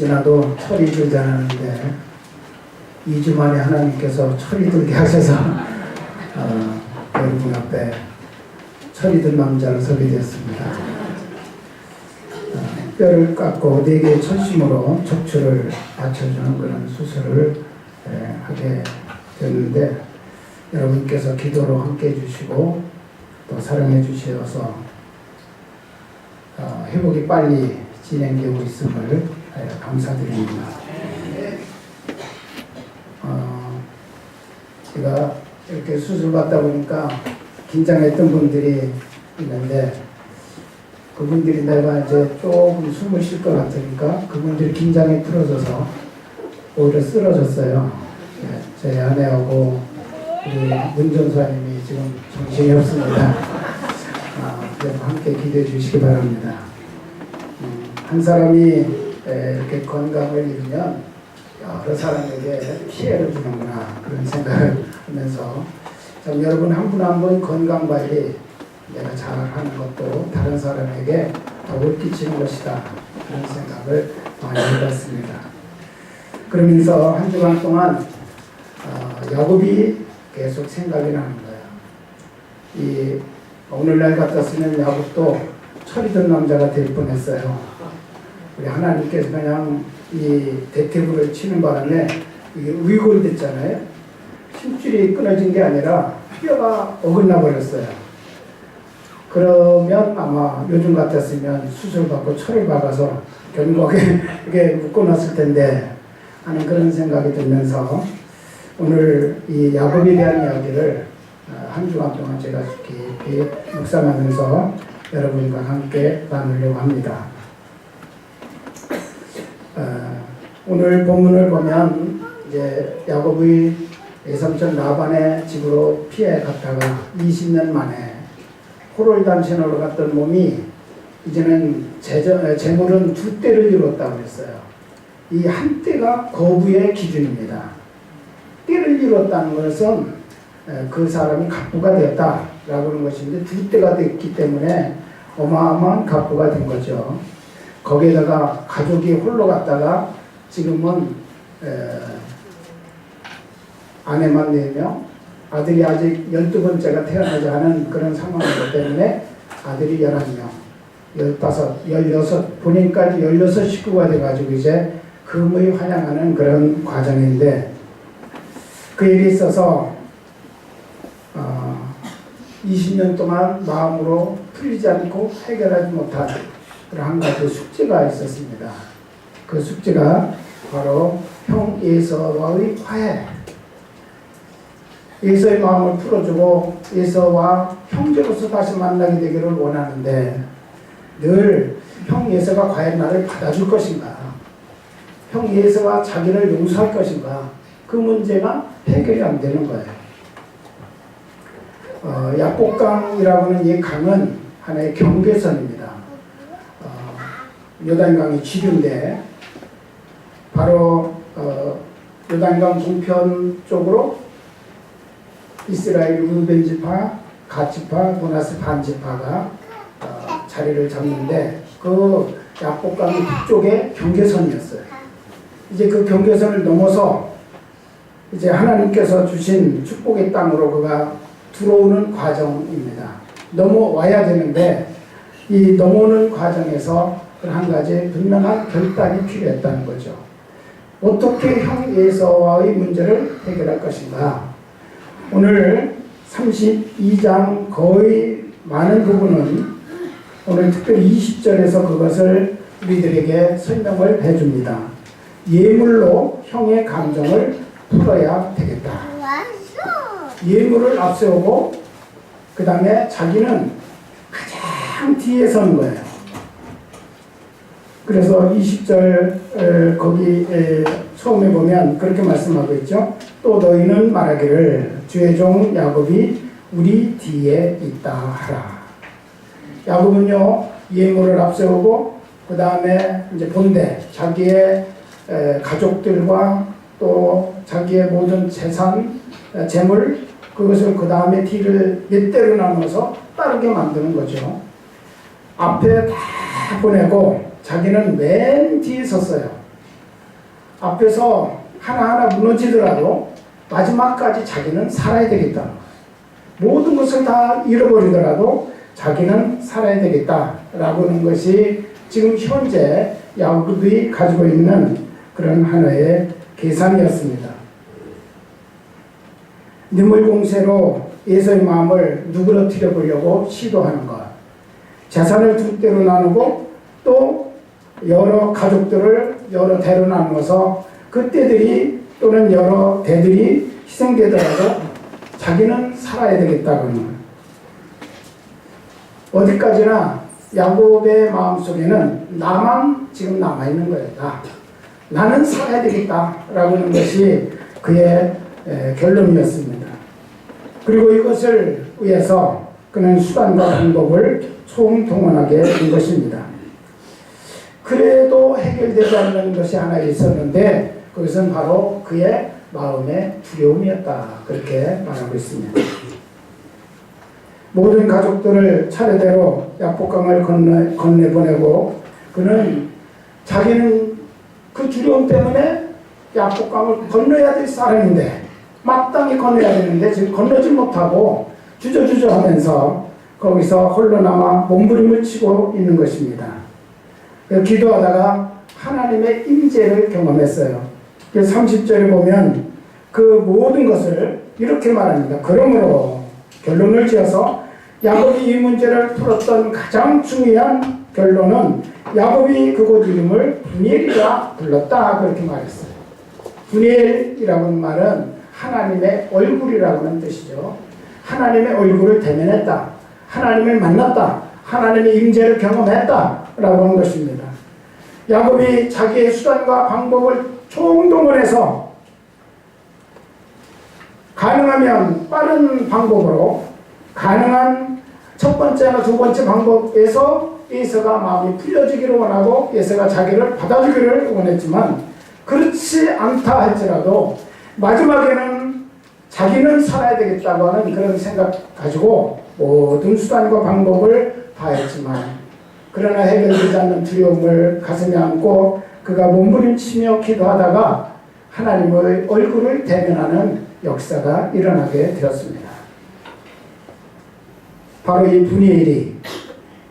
20일이 지나도 철이 들지 않았는데 2주 만에 하나님께서 철이 들게 하셔서 어, 여러분 앞에 철이 든 남자로 서게 되었습니다. 어, 뼈를 깎고 네 개의 철심으로 척추를 받쳐주는 그런 수술을 에, 하게 됐는데 여러분께서 기도로 함께 해주시고 또 사랑해 주셔서 어, 회복이 빨리 진행되고 있음을 에, 감사드립니다. 어, 제가 이렇게 수술 받다 보니까 긴장했던 분들이 있는데 그분들이 내가 이제 조금 숨을 쉴 것 같으니까 그분들이 긴장이 풀어져서 오히려 쓰러졌어요. 예, 제 아내하고 우리 문전사님이 지금 정신이 없습니다. 아, 함께 기도해 주시기 바랍니다. 음, 한 사람이 에, 이렇게 건강을 잃으면 여러 사람에게 피해를 주는구나 그런 생각을 하면서 참 여러분 한 분 한 분 건강 관리 내가 잘하는 것도 다른 사람에게 덕을 끼치는 것이다 그런 생각을 많이 해봤습니다. 그러면서 한 주간 동안 어, 야곱이 계속 생각이 나는 거야. 이 오늘날 같았으면 야곱도 철이 든 남자가 될 뻔했어요. 우리 하나님께서 그냥 이 대퇴부를 치는 바람에 이게 위골됐잖아요. 힘줄이 끊어진 게 아니라 뼈가 어긋나 버렸어요. 그러면 아마 요즘 같았으면 수술 받고 철을 박아서 견고하게 이게 묶어놨을 텐데 하는 그런 생각이 들면서 오늘 이 야곱에 대한 이야기를 어, 한 주간 동안 제가 깊이 묵상하면서 여러분과 함께 나누려고 합니다. 어, 오늘 본문을 보면 이제 야곱의 외삼촌 라반의 집으로 피해 갔다가 20년 만에 호롤 단신으로 갔던 몸이 이제는 재정, 재물은 두 때를 이뤘다고 했어요. 이 한 때가 거부의 기준입니다. 때를 이뤘다는 것은 에, 그 사람이 갑부가 되었다라고 하는 것인데 두 때가 됐기 때문에 어마어마한 갑부가 된 거죠. 거기에다가 가족이 홀로 갔다가 지금은 에, 아내만 4명, 아들이 아직 12번째가 태어나지 않은 그런 상황이기 때문에 아들이 11명, 15, 16, 본인까지 16 식구가 돼가지고 이제 금의 환영하는 그런 과정인데 그 일이 있어서 어, 20년 동안 마음으로 풀리지 않고 해결하지 못한 한 가지 숙제가 있었습니다. 그 숙제가 바로 형 예서와의 화해. 예서의 마음을 풀어주고 예서와 형제로서 다시 만나게 되기를 원하는데 늘 형 예서가 과연 나를 받아줄 것인가? 형 예서가 자기를 용서할 것인가? 그 문제가 해결이 안 되는 거예요. 어, 약곡강이라고 하는 이 강은 하나의 경계선입니다. 어, 요단강이 지류인데 바로 어, 요단강 동편 쪽으로 이스라엘 루벤 지파, 갓 지파, 문하스 반 지파가 어, 자리를 잡는데 그 약곡강 북쪽에 경계선이었어요. 이제 그 경계선을 넘어서 이제 하나님께서 주신 축복의 땅으로 그가 들어오는 과정입니다. 넘어와야 되는데 이 넘어오는 과정에서 한 가지 분명한 결단이 필요했다는 거죠. 어떻게 형 예서와의 문제를 해결할 것인가? 오늘 32장 거의 많은 부분은 오늘 특별히 20절에서 그것을 우리들에게 설명을 해줍니다. 예물로 형의 감정을 풀어야 되겠다. 예물을 앞세우고 그 다음에 자기는 가장 뒤에 서는 거예요. 그래서 20절 거기 에, 처음에 보면 그렇게 말씀하고 있죠. 또 너희는 말하기를 주의 종 야곱이 우리 뒤에 있다 하라. 야곱은요 예물을 앞세우고 그 다음에 이제 본대 자기의 에, 가족들과 또 자기의 모든 재산, 에, 재물 그것을 그 다음에 뒤를 몇 대로 나눠서 따르게 만드는 거죠. 앞에 다 보내고 자기는 맨 뒤에 섰어요. 앞에서 하나하나 무너지더라도 마지막까지 자기는 살아야 되겠다. 모든 것을 다 잃어버리더라도 자기는 살아야 되겠다라고 하는 것이 지금 현재 야곱이 가지고 있는 그런 하나의 계산이었습니다. 뇌물 공세로 예서의 마음을 누그러뜨려 보려고 시도하는 것. 재산을 두 대로 나누고 또 여러 가족들을 여러 대로 나누어서 그때들이 또는 여러 대들이 희생되더라도 자기는 살아야 되겠다고 하는 거예요. 어디까지나 야곱의 마음속에는 나만 지금 남아있는. 나. 나는 살아야 되겠다라고 하는 것이 그의 에, 결론이었습니다. 그리고 이것을 위해서 그는 수단과 방법을 총동원하게 된 것입니다. 그래도 해결되지 않는 것이 하나 있었는데 그것은 바로 그의 마음의 두려움이었다. 그렇게 말하고 있습니다. 모든 가족들을 차례대로 약복강을 건네, 건네보내고 그는 자기는 그 두려움 때문에 약복강을 건너야 될 사람인데 마땅히 건너야 되는데 지금 건너지 못하고 주저주저 하면서 거기서 홀로 남아 몸부림을 치고 있는 것입니다. 그 기도하다가 하나님의 임재를 경험했어요. 30절에 보면 그 모든 것을 이렇게 말합니다. 그러므로 결론을 지어서 야곱이 이 문제를 풀었던 가장 중요한 결론은 야곱이 그곳 이름을 분이엘이라 불렀다 그렇게 말했어요. 분이엘이라고 하는 말은 하나님의 얼굴이라고 하는 뜻이죠. 하나님의 얼굴을 대면했다. 하나님을 만났다. 하나님의 임재를 경험했다라고 하는 것입니다. 야곱이 자기의 수단과 방법을 총동원해서 가능하면 빠른 방법으로 가능한 첫 번째나 두 번째 방법에서 예서가 마음이 풀려지기를 원하고 예서가 자기를 받아주기를 원했지만 그렇지 않다 할지라도 마지막에는 자기는 살아야 되겠다고 하는 그런 생각 가지고 모든 수단과 방법을 다 했지만 그러나 해결되지 않는 두려움을 가슴에 안고 그가 몸부림치며 기도하다가 하나님의 얼굴을 대면하는 역사가 일어나게 되었습니다. 바로 이 분이엘이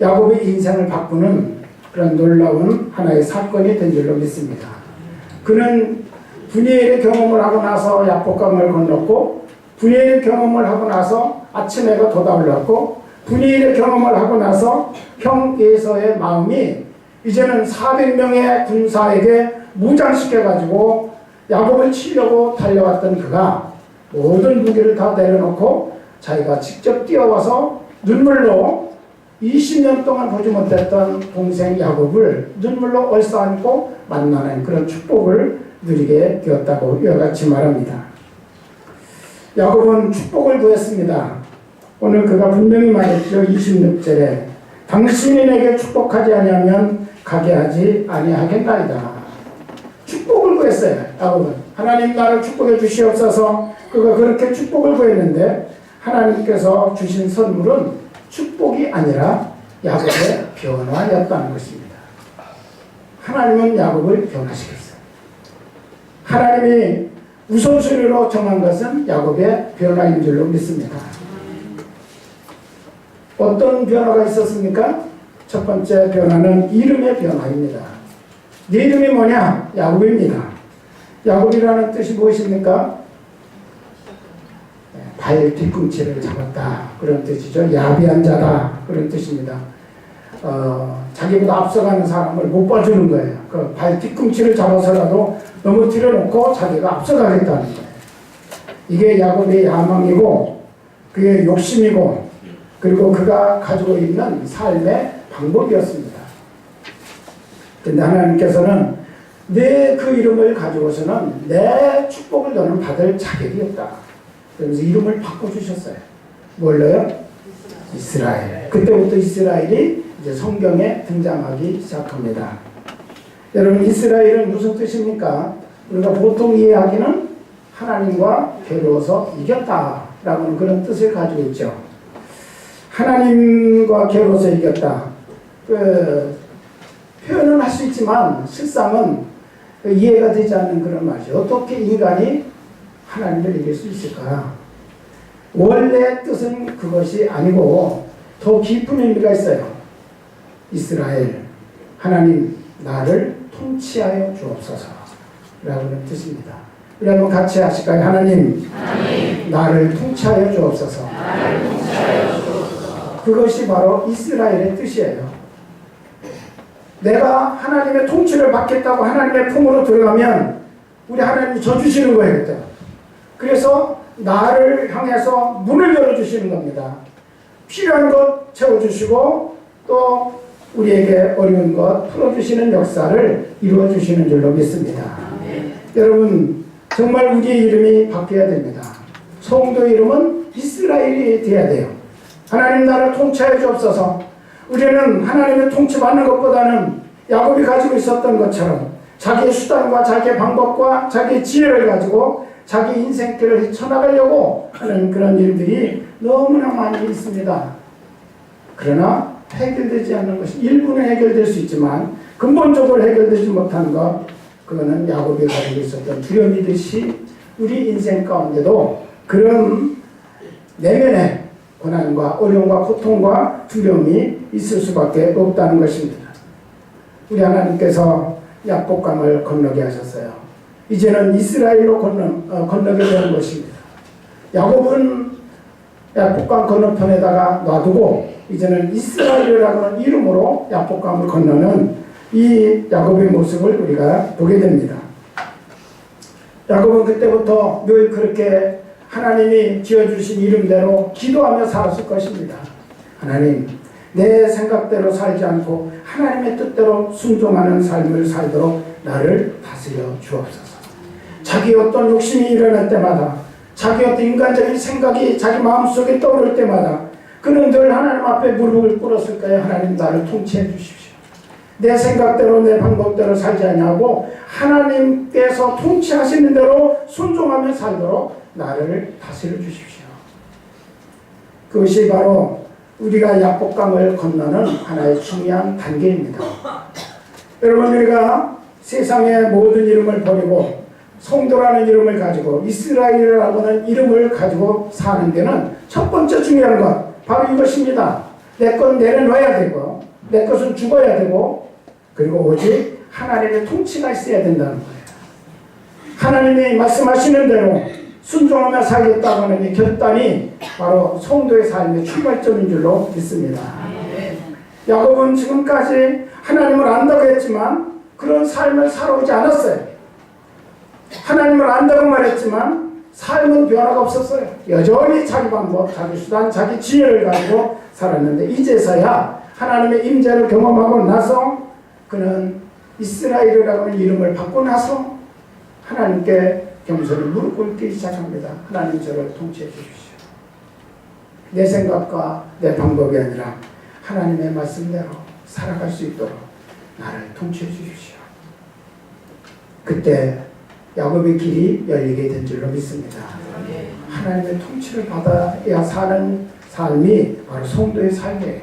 야곱의 인생을 바꾸는 그런 놀라운 하나의 사건이 된 줄로 믿습니다. 그는 분이엘의 경험을 하고 나서 야복강을 건넜고 분이엘의 경험을 하고 나서 아침 해가 돋아올랐고 분이엘의 경험을 하고 나서 형 예서의 마음이 이제는 400명의 군사에게 무장시켜가지고 야곱을 치려고 달려왔던 그가 모든 무기를 다 내려놓고 자기가 직접 뛰어와서 눈물로 20년 동안 보지 못했던 동생 야곱을 눈물로 얼싸안고 만나는 그런 축복을 누리게 되었다고 이와 같이 말합니다. 야곱은 축복을 구했습니다. 오늘 그가 분명히 말했죠. 26절에 당신이 내게 축복하지 아니하면 가게 하지 아니하겠나이다. 축복을 구했어요. 야곱은 하나님 나를 축복해 주시옵소서. 그가 그렇게 축복을 구했는데 하나님께서 주신 선물은 축복이 아니라 야곱의 변화였다는 것입니다. 하나님은 야곱을 변화시켰어요. 하나님이 우선순위로 정한 것은 야곱의 변화인 줄로 믿습니다. 어떤 변화가 있었습니까? 첫 번째 변화는 이름의 변화입니다. 네 이름이 뭐냐? 야곱입니다. 야곱이라는 뜻이 무엇입니까? 발 뒤꿈치를 잡았다 그런 뜻이죠. 야비한 자다 그런 뜻입니다. 어, 자기보다 앞서가는 사람을 못 봐주는 거예요. 그 발 뒤꿈치를 잡아서라도 넘어뜨려 놓고 자기가 앞서가겠다는 거예요. 이게 야곱의 야망이고 그의 욕심이고 그리고 그가 가지고 있는 삶의 방법이었습니다. 근데 하나님께서는 내 그 이름을 가지고서는 내 축복을 너는 받을 자격이 없다. 그래서 이름을 바꿔주셨어요. 뭘로요? 이스라엘. 그때부터 이스라엘이 이제 성경에 등장하기 시작합니다. 여러분, 이스라엘은 무슨 뜻입니까? 우리가 보통 이해하기는 하나님과 괴로워서 이겼다라고 하는 그런 뜻을 가지고 있죠. 하나님과 괴로워서 이겼다. 그, 표현은 할 수 있지만 실상은 이해가 되지 않는 그런 말이죠. 어떻게 인간이 하나님을 이길 수 있을까? 원래 뜻은 그것이 아니고 더 깊은 의미가 있어요. 이스라엘, 하나님 나를 통치하여 주옵소서. 라고는 뜻입니다. 우리 한번 같이 하실까요? 하나님, 나를 통치하여 주옵소서. 그것이 바로 이스라엘의 뜻이에요. 내가 하나님의 통치를 받겠다고 하나님의 품으로 들어가면 우리 하나님이 져주시는 거예요. 그때. 그래서 나를 향해서 문을 열어주시는 겁니다. 필요한 것 채워주시고 또 우리에게 어려운 것 풀어주시는 역사를 이루어주시는 줄로 믿습니다. 여러분 정말 우리의 이름이 바뀌어야 됩니다. 성도 이름은 이스라엘이 되어야 돼요. 하나님 나를 통치하여 주옵소서. 우리는 하나님의 통치받는 것보다는 야곱이 가지고 있었던 것처럼 자기의 수단과 자기의 방법과 자기의 지혜를 가지고 자기 인생길을 헤쳐나가려고 하는 그런 일들이 너무나 많이 있습니다. 그러나 해결되지 않는 것이 일부는 해결될 수 있지만 근본적으로 해결되지 못한 것 그거는 야곱이 가지고 있었던 두려움이듯이 우리 인생 가운데도 그런 내면의 고난과 어려움과 고통과 두려움이 있을 수밖에 없다는 것입니다. 우리 하나님께서 약복강을 건너게 하셨어요. 이제는 이스라엘로 건너, 어, 건너게 되는 것입니다. 야곱은 약복강 건너편에다가 놔두고 이제는 이스라엘이라고 하는 이름으로 약복강을 건너는 이 야곱의 모습을 우리가 보게 됩니다. 야곱은 그때부터 늘 그렇게 하나님이 지어주신 이름대로 기도하며 살았을 것입니다. 하나님, 내 생각대로 살지 않고 하나님의 뜻대로 순종하는 삶을 살도록 나를 다스려 주옵소서. 자기 어떤 욕심이 일어날 때마다, 자기 어떤 인간적인 생각이 자기 마음속에 떠오를 때마다, 그는 늘 하나님 앞에 무릎을 꿇었을 거예요. 하나님 나를 통치해 주십시오. 내 생각대로 내 방법대로 살지 아니하고 하나님께서 통치하시는 대로 순종하며 살도록 나를 다스려 주십시오. 그것이 바로 우리가 약복강을 건너는 하나의 중요한 단계입니다. 여러분 우리가 세상의 모든 이름을 버리고 성도라는 이름을 가지고 이스라엘이라고 하는 이름을 가지고 사는 데는 첫 번째 중요한 것 바로 이것입니다. 내 건 내려놔야 되고 내 것은 죽어야 되고 그리고 오직 하나님의 통치가 있어야 된다는 거예요. 하나님이 말씀하시는 대로 순종하며 살겠다고 하는 이 결단이 바로 성도의 삶의 출발점인 줄로 믿습니다. 야곱은 지금까지 하나님을 안다고 했지만 그런 삶을 살아오지 않았어요. 하나님을 안다고 말했지만 삶은 변화가 없었어요. 여전히 자기 방법, 자기 수단, 자기 지혜를 가지고 살았는데 이제서야 하나님의 임재를 경험하고 나서 그는 이스라엘이라고 하는 이름을 받고 나서 하나님께 겸손히 무릎 꿇기 시작합니다. 하나님 저를 통치해 주십시오. 내 생각과 내 방법이 아니라 하나님의 말씀대로 살아갈 수 있도록 나를 통치해 주십시오. 그때 야곱의 길이 열리게 된 줄로 믿습니다. 하나님의 통치를 받아야 사는 삶이 바로 성도의 삶이에요.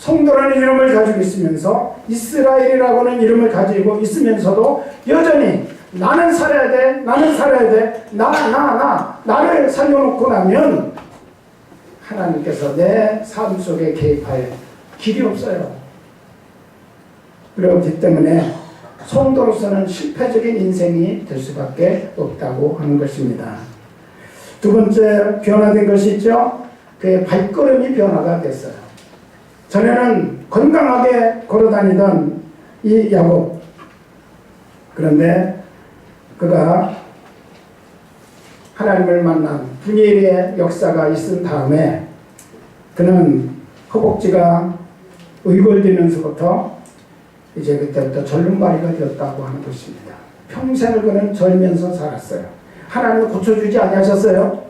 성도라는 이름을 가지고 있으면서 이스라엘이라고 하는 이름을 가지고 있으면서도 여전히 나는 살아야 돼, 나는 살아야 돼, 나, 나, 나, 나를 살려놓고 나면 하나님께서 내 삶 속에 개입할 길이 없어요. 그렇기 때문에 성도로서는 실패적인 인생이 될 수밖에 없다고 하는 것입니다. 두 번째 변화된 것이 있죠. 그의 발걸음이 변화가 됐어요. 전에는 건강하게 걸어다니던 이 야곱. 그런데 그가 하나님을 만난 분이엘의 역사가 있은 다음에 그는 허벅지가 의골되면서부터 이제 그때부터 절름발이가 되었다고 하는 것입니다. 평생을 그는 절면서 살았어요. 하나님은 고쳐주지 아니하셨어요.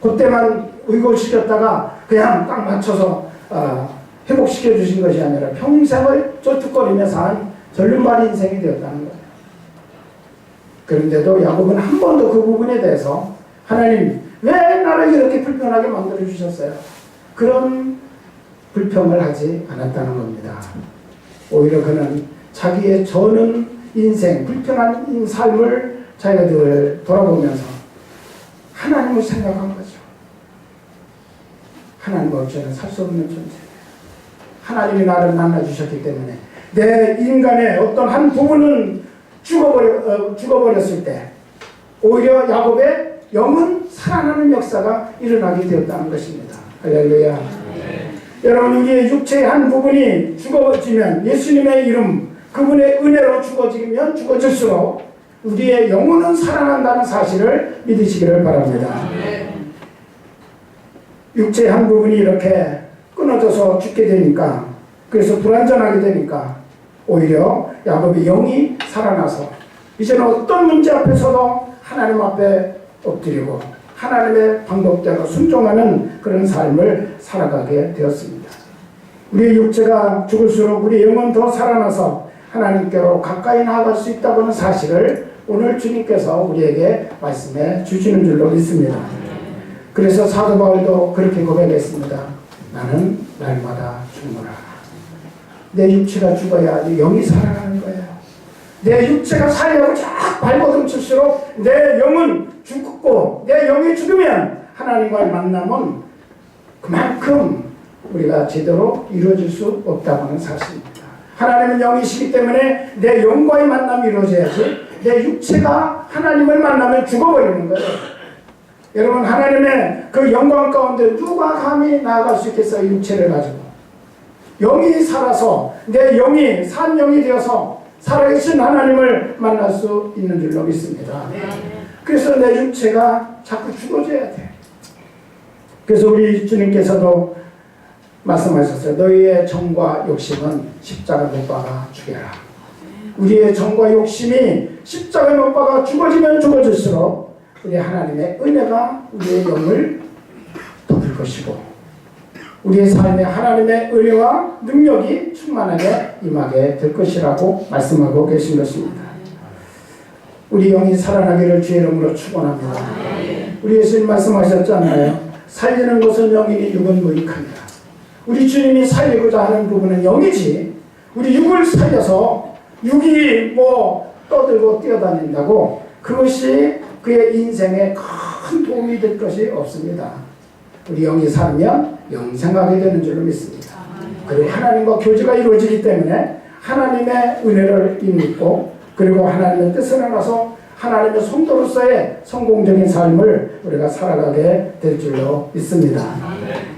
그때만 의골시켰다가 그냥 딱 맞춰서 어, 회복시켜 주신 것이 아니라 평생을 쫄뚝거리며 산 절름발이 인생이 되었다는 거예요. 그런데도 야곱은 한 번도 그 부분에 대해서 하나님 왜 나를 이렇게 불편하게 만들어 주셨어요? 그런 불평을 하지 않았다는 겁니다. 오히려 그는 자기의 저는 인생, 불편한 이 삶을 자기들 돌아보면서 하나님을 생각한 거죠. 하나님 없이는 살 수 없는 존재. 하나님이 나를 만나주셨기 때문에 내 인간의 어떤 한 부분은 죽어버려, 어, 죽어버렸을 때 오히려 야곱의 영은 살아나는 역사가 일어나게 되었다는 것입니다. 할렐루야. 여러분 우리의 육체의 한 부분이 죽어지면 예수님의 이름 그분의 은혜로 죽어지면 죽어질수록 우리의 영혼은 살아난다는 사실을 믿으시기를 바랍니다. 육체의 한 부분이 이렇게 끊어져서 죽게 되니까 그래서 불완전하게 되니까 오히려 야곱의 영이 살아나서 이제는 어떤 문제 앞에서도 하나님 앞에 엎드리고 하나님의 방법대로 순종하는 그런 삶을 살아가게 되었습니다. 우리의 육체가 죽을수록 우리 영은 더 살아나서 하나님께로 가까이 나아갈 수 있다고 하는 사실을 오늘 주님께서 우리에게 말씀해 주시는 줄로 믿습니다. 그래서 사도 바울도 그렇게 고백했습니다. 나는 날마다 죽노라. 내 육체가 죽어야 내 영이 살아나는 거예요. 내 육체가 살려고 쫙 발버둥 칠수록 내 영은 죽고 내 영이 죽으면 하나님과의 만남은 그만큼 우리가 제대로 이루어질 수 없다고 하는 사실입니다. 하나님은 영이시기 때문에 내 영과의 만남이 이루어져야지 내 육체가 하나님을 만나면 죽어버리는 거예요. 여러분 하나님의 그 영광 가운데 누가 감히 나아갈 수 있겠어요? 육체를 가지고. 영이 살아서 내 영이 산 영이 되어서 살아계신 하나님을 만날 수 있는 줄로 믿습니다. 그래서 내 육체가 자꾸 죽어져야 돼. 그래서 우리 주님께서도 말씀하셨어요. 너희의 정과 욕심은 십자가 못 박아 죽여라. 우리의 정과 욕심이 십자가 못 박아 죽어지면 죽어질수록 우리 하나님의 은혜가 우리의 영을 덮을 것이고 우리의 삶에 하나님의 은혜와 능력이 충만하게 임하게 될 것이라고 말씀하고 계신 것입니다. 우리 영이 살아나기를 주의 이름으로 축원합니다. 우리 예수님 말씀하셨잖아요. 살리는 것은 영이니 육은 무익합니다. 우리 주님이 살리고자 하는 부분은 영이지. 우리 육을 살려서 육이 뭐 떠들고 뛰어다닌다고 그것이 그의 인생에 큰 도움이 될 것이 없습니다. 우리 영이 살면 영생하게 되는 줄로 믿습니다. 그리고 하나님과 교제가 이루어지기 때문에 하나님의 은혜를 믿고 그리고 하나님의 뜻을 알아서 하나님의 성도로서의 성공적인 삶을 우리가 살아가게 될 줄로 믿습니다.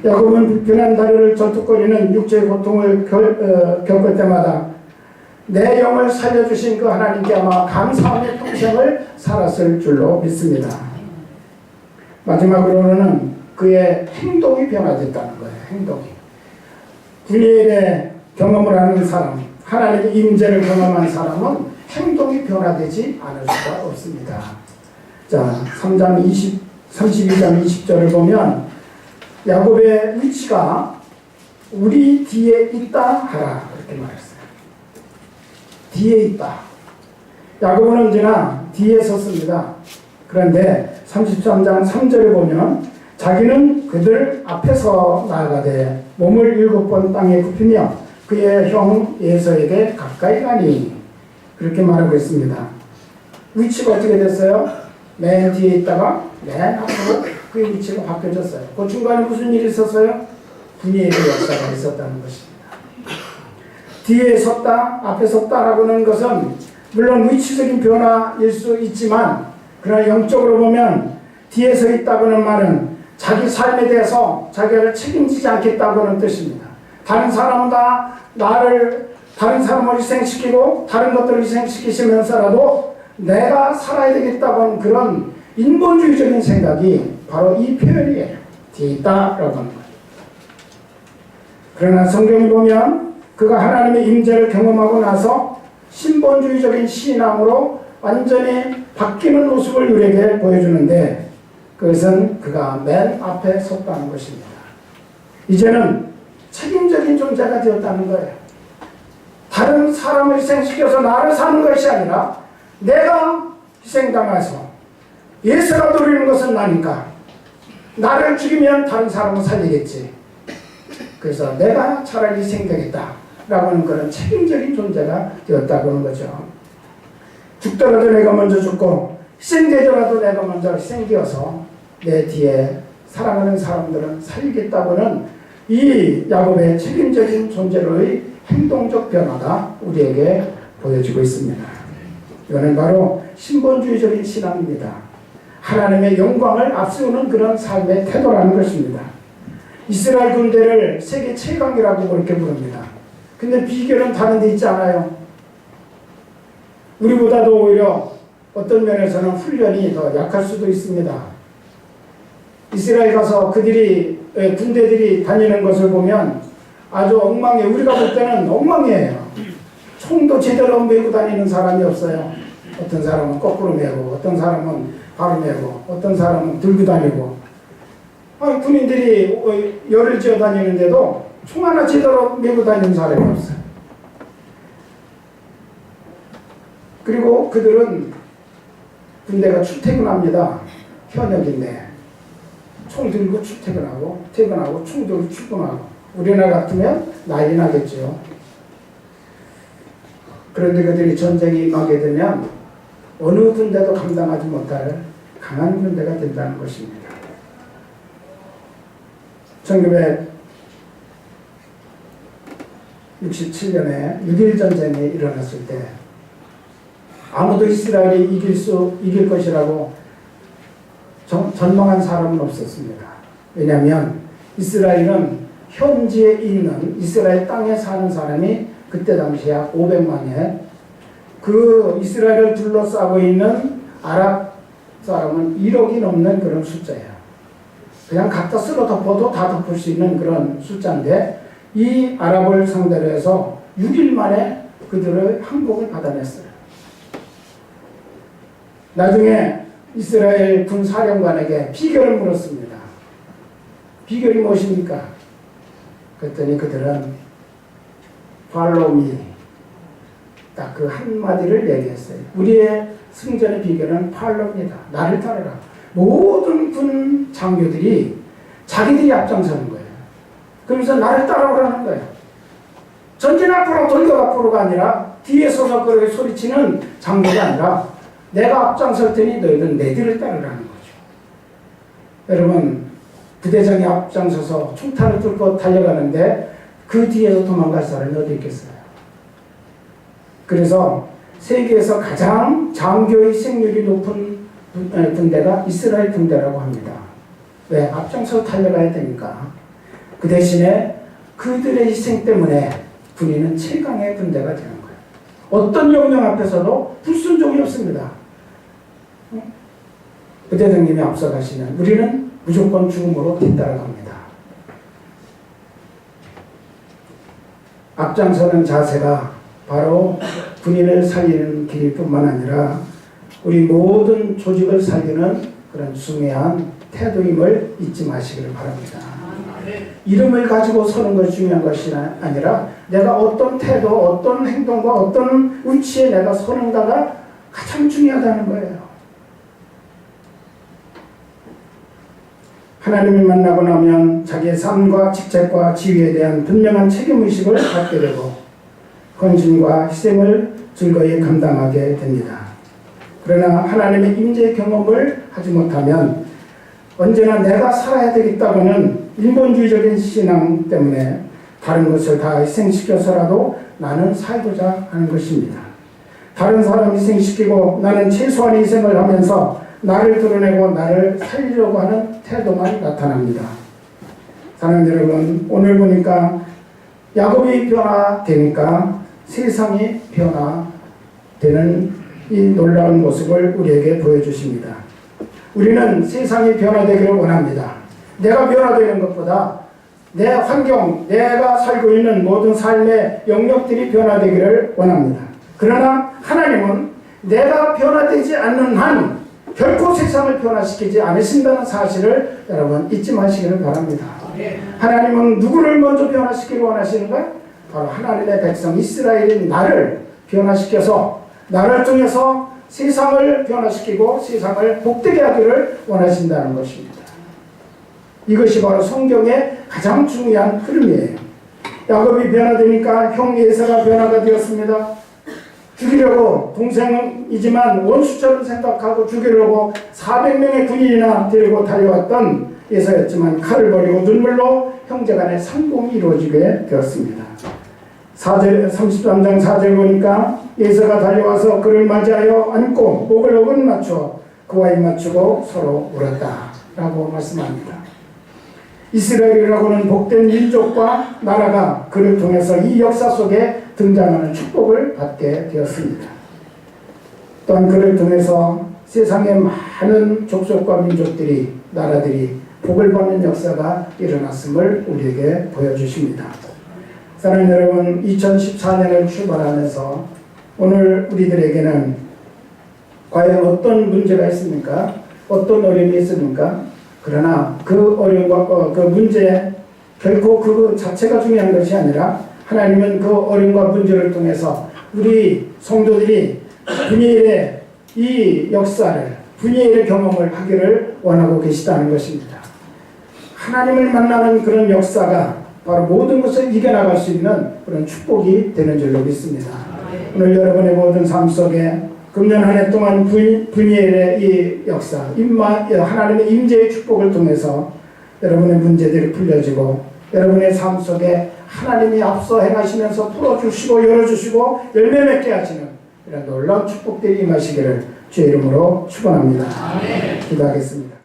야곱은 불편한 다리를 절뚝거리는 육체의 고통을 결, 어, 겪을 때마다 내 영을 살려주신 그 하나님께 아마 감사함의 평생을 살았을 줄로 믿습니다. 마지막으로는 그의 행동이 변화됐다는 거예요. 행동이. 분리의 경험을 하는 사람, 하나님의 임재를 경험한 사람은 행동이 변화되지 않을 수가 없습니다. 자, 3장 20, 32장 20절을 보면 야곱의 위치가 우리 뒤에 있다 하라 이렇게 말했어요. 뒤에 있다. 야곱은 언제나 뒤에 섰습니다. 그런데 33장 3절에 보면 자기는 그들 앞에서 나아가되 몸을 일곱 번 땅에 굽히며 그의 형 예서에게 가까이 가니 그렇게 말하고 있습니다. 위치가 어떻게 됐어요? 맨 뒤에 있다가 맨 앞으로 그의 위치가 바뀌어졌어요. 그 중간에 무슨 일이 있었어요? 분이의 역사가 있었다는 것입니다. 뒤에 섰다, 앞에 섰다라고는 것은 물론 위치적인 변화일 수 있지만 그러나 영적으로 보면 뒤에 서 있다고는 말은 자기 삶에 대해서 자기를 책임지지 않겠다고는 뜻입니다. 다른 사람은 다 나를 다른 사람을 희생시키고 다른 것들을 희생시키시면서라도 내가 살아야 되겠다고 하는 그런 인본주의적인 생각이 바로 이 표현이에요. 뒤에 있다라고 하는 거예요. 그러나 성경을 보면 그가 하나님의 임재를 경험하고 나서 신본주의적인 신앙으로 완전히 바뀌는 모습을 우리에게 보여주는데 그것은 그가 맨 앞에 섰다는 것입니다. 이제는 책임적인 존재가 되었다는 거예요. 다른 사람을 희생시켜서 나를 사는 것이 아니라 내가 희생당해서 예수가 누리는 것은 나니까 나를 죽이면 다른 사람을 살리겠지. 그래서 내가 차라리 희생되겠다. 라고 하는 그런 책임적인 존재가 되었다고 하는 거죠. 죽더라도 내가 먼저 죽고 희생되더라도 내가 먼저 희생되어서 내 뒤에 사랑하는 사람들은 살겠다고는 이 야곱의 책임적인 존재로의 행동적 변화가 우리에게 보여지고 있습니다. 이거는 바로 신본주의적인 신앙입니다. 하나님의 영광을 앞세우는 그런 삶의 태도라는 것입니다. 이스라엘 군대를 세계 최강이라고 그렇게 부릅니다. 근데 비결은 다른 데 있지 않아요. 우리보다도 오히려 어떤 면에서는 훈련이 더 약할 수도 있습니다. 이스라엘 가서 그들이 에, 군대들이 다니는 것을 보면 아주 엉망해. 우리가 볼 때는 엉망이에요. 총도 제대로 메고 다니는 사람이 없어요. 어떤 사람은 거꾸로 메고, 어떤 사람은 바로 메고, 어떤 사람은 들고 다니고. 군인들이 어, 열을 지어 다니는데도 총 하나 제대로 메고 다니는 사람이 없어요. 그리고 그들은 군대가 출퇴근합니다. 현역인데 총 들고 출퇴근하고 퇴근하고 총 들고 출근하고 우리나라 같으면 난리 나겠죠. 그런데 그들이 전쟁이 임하게 되면 어느 군대도 감당하지 못할 강한 군대가 된다는 것입니다. 1967년에 6.1 전쟁이 일어났을 때 아무도 이스라엘이 이길 수 이길 것이라고 전- 전망한 사람은 없었습니다. 왜냐하면 이스라엘은 현지에 있는 이스라엘 땅에 사는 사람이 그때 당시에 500만에 그 이스라엘을 둘러싸고 있는 아랍 사람은 1억이 넘는 그런 숫자예요. 그냥 갖다 쓸어 덮어도 다 덮을 수 있는 그런 숫자인데 이 아랍을 상대로 해서 6일 만에 그들의 항복을 받아냈어요. 나중에 이스라엘 군 사령관에게 비결을 물었습니다. 비결이 무엇입니까? 그랬더니 그들은 me 딱그 한마디를 얘기했어요. 우리의 승전의 비결은 팔로우입니다. 나를 따르라. 모든 군 장교들이 자기들이 앞장서는 거예요. 그러면서 나를 따라오라는 거예요. 전진 앞으로 돌격 앞으로가 아니라 뒤에 서서 소리치는 장교가 아니라 내가 앞장설 테니 너희들은 내 뒤를 따르라는 거죠. 여러분 부대장이 앞장서서 총탄을 뚫고 달려가는데 그 뒤에서 도망갈 사람이 어디 있겠어요? 그래서 세계에서 가장 장교의 생률이 높은 분- 에, 군대가 이스라엘 군대라고 합니다. 왜? 앞장서 달려가야 되니까. 그 대신에 그들의 희생 때문에 군인은 최강의 군대가 되는 거예요. 어떤 명령 앞에서도 불순종이 없습니다. 응? 부대장님이 앞서가시면 우리는 무조건 죽음으로 뒤따라갑니다. 앞장서는 자세가 바로 군인을 살리는 길일 뿐만 아니라 우리 모든 조직을 살리는 그런 중요한 태도임을 잊지 마시기를 바랍니다. 이름을 가지고 서는 것이 중요한 것이 아니라 내가 어떤 태도, 어떤 행동과 어떤 위치에 내가 서는가가 가장 중요하다는 거예요. 하나님을 만나고 나면 자기의 삶과 직책과 지위에 대한 분명한 책임의식을 갖게 되고 헌신과 희생을 즐거이 감당하게 됩니다. 그러나 하나님의 임재 경험을 하지 못하면 언제나 내가 살아야 되겠다고는 인본주의적인 신앙 때문에 다른 것을 다 희생시켜서라도 나는 살고자 하는 것입니다. 다른 사람 희생시키고 나는 최소한의 희생을 하면서 나를 드러내고 나를 살리려고 하는 태도만 나타납니다. 사랑하는 여러분, 오늘 보니까 야곱이 변화되니까 세상이 변화되는 이 놀라운 모습을 우리에게 보여주십니다. 우리는 세상이 변화되기를 원합니다. 내가 변화되는 것보다 내 환경, 내가 살고 있는 모든 삶의 영역들이 변화되기를 원합니다. 그러나 하나님은 내가 변화되지 않는 한 결코 세상을 변화시키지 않으신다는 사실을 여러분 잊지 마시기를 바랍니다. 하나님은 누구를 먼저 변화시키기 원하시는가? 바로 하나님의 백성 이스라엘인 나를 변화시켜서 나를 통해서 세상을 변화시키고 세상을 복되게 하기를 원하신다는 것입니다. 이것이 바로 성경의 가장 중요한 흐름이에요. 야곱이 변화되니까 형 예사가 변화가 되었습니다. 죽이려고 동생이지만 원수처럼 생각하고 죽이려고 400명의 군인이나 데리고 달려왔던 예사였지만 칼을 버리고 눈물로 형제간의 상봉이 이루어지게 되었습니다. 4절, 33장 4절 보니까 예서가 달려와서 그를 맞이하여 안고 목을 어긋 맞춰 그와 입 맞추고 서로 울었다 라고 말씀합니다. 이스라엘이라고는 복된 민족과 나라가 그를 통해서 이 역사 속에 등장하는 축복을 받게 되었습니다. 또한 그를 통해서 세상의 많은 족속과 민족들이 나라들이 복을 받는 역사가 일어났음을 우리에게 보여주십니다. 사랑하는 여러분, 2014년을 출발하면서 오늘 우리들에게는 과연 어떤 문제가 있습니까? 어떤 어려움이 있습니까? 그러나 그 어려움과 어, 그 문제 결코 그 자체가 중요한 것이 아니라 하나님은 그 어려움과 문제를 통해서 우리 성도들이 분예일의 이 역사를 분예일의 경험을 하기를 원하고 계시다는 것입니다. 하나님을 만나는 그런 역사가 바로 모든 것을 이겨나갈 수 있는 그런 축복이 되는 줄로 믿습니다. 오늘 여러분의 모든 삶 속에 금년 한 해 동안 분- 분예일의 이 역사, 임마, 하나님의 임재의 축복을 통해서 여러분의 문제들이 풀려지고 여러분의 삶 속에 하나님이 앞서 행하시면서 풀어주시고 열어주시고 열매 맺게 하시는 이런 놀라운 축복들이 임하시기를 주의 이름으로 축원합니다. 기도하겠습니다.